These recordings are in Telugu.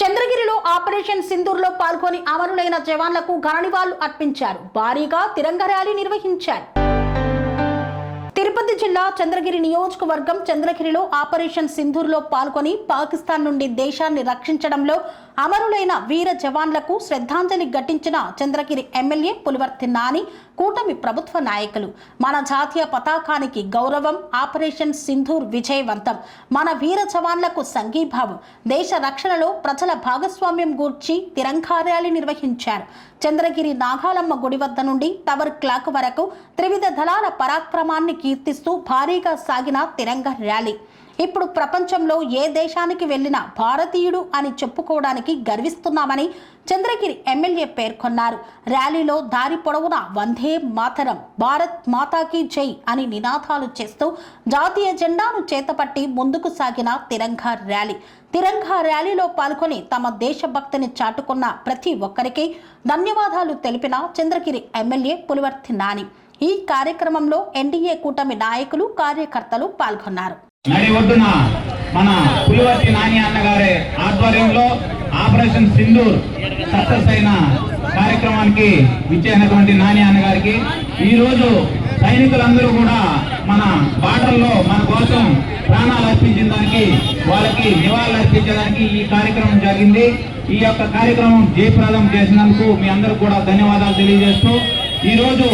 చంద్రగిరిలో ఆపరేషన్ సింధూర్లో పాల్గొని అమరులైన జవాన్లకు ఘననివాళులు అర్పించారు. భారీగా తిరంగ ర్యాలీ నిర్వహించారు. తిరుపతి జిల్లా చంద్రగిరి నియోజకవర్గం చంద్రగిరిలో ఆపరేషన్ సింధూర్లో పాల్గొని పాకిస్తాన్ నుండి దేశాన్ని రక్షించడంలో అమరులైన వీర జవాన్లకు శ్రద్ధాంజలి ఘటించిన చంద్రగిరి ఎమ్మెల్యే పులివర్తి నాని కూటమి ప్రభుత్వ నాయకులు. మన జాతీయ పతాకానికి గౌరవం ఆపరేషన్ సింధూర్ విజయవంతం. మన వీర జవాన్లకు సంఘీభావం. దేశ రక్షణలో ప్రజల భాగస్వామ్యం గూర్చి తిరంకార్యాలు నిర్వహించారు. చంద్రగిరి నాగాలమ్మ గుడి వద్ద నుండి టవర్ క్లాక్ వరకు త్రివిధ దళాల పరాక్రమాన్ని కీర్తిస్తూ భారీగా సాగిన తిరంగ ర్యాలీ. ఇప్పుడు ప్రపంచంలో ఏ దేశానికి వెళ్ళినా భారతీయుడు అని చెప్పుకోవడానికి గర్విస్తున్నామని చంద్రగిరి ఎమ్మెల్యే పేర్కొన్నారు. ర్యాలీలో దారి పొడవునా వందే మాతరం భారత్ మాతాకి జై అని నినాదాలు చేస్తూ జాతీయ జెండాను చేతపట్టి ముందుకు సాగిన తిరంగా ర్యాలీ. తిరంగా ర్యాలీలో పాల్గొని తమ దేశభక్తిని చాటుకున్న ప్రతి ఒక్కరికి ధన్యవాదాలు తెలిపిన చంద్రగిరి ఎమ్మెల్యే పులివర్తి నాని. ఈ కార్యక్రమంలో ఎన్డీఏ కూటమి నాయకులు కార్యకర్తలు పాల్గొన్నారు. ఒడ్డున మన పులివర్తి నాని అన్నగారి ఆధ్వర్యంలో ఆపరేషన్ సింధూర్ సక్సెస్ అయిన కార్యక్రమానికి విచ్చేసినటువంటి నాని అన్నగారికి ఈ రోజు సైనికులందరూ కూడా మన బార్డర్లో మన కోసం ప్రాణాలు అర్పించిన దానికి వాళ్ళకి నివాళులు అర్పించడానికి ఈ కార్యక్రమం జరిగింది. ఈ యొక్క కార్యక్రమం జయప్రదం చేసినందుకు మీ అందరూ కూడా ధన్యవాదాలు తెలియజేస్తూ ఈ రోజు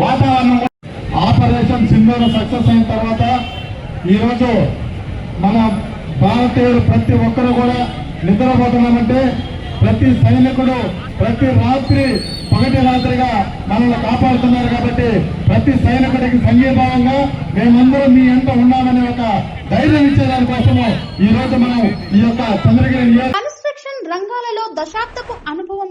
వాతావరణం ఆపరేషన్ సింధూర్ సక్సెస్ అయిన తర్వాత ఈరోజు మన భారతీయులు ప్రతి ఒక్కరు కూడా నిద్రపోతున్నామంటే ప్రతి సైనికుడు ప్రతి రాత్రి పగటి రాత్రిగా మనల్ని కాపాడుతున్నారు కాబట్టి ప్రతి సైనికుడికి సంఘీభావంగా మేమందరం మీ ఎంత ఉన్నామనే ఒక ధైర్యం ఇచ్చేదానికోసము ఈ రోజు మనం ఈ యొక్క చంద్రగిరి కన్స్ట్రక్షన్ రంగాలలో దశాబ్దపు అనుభవం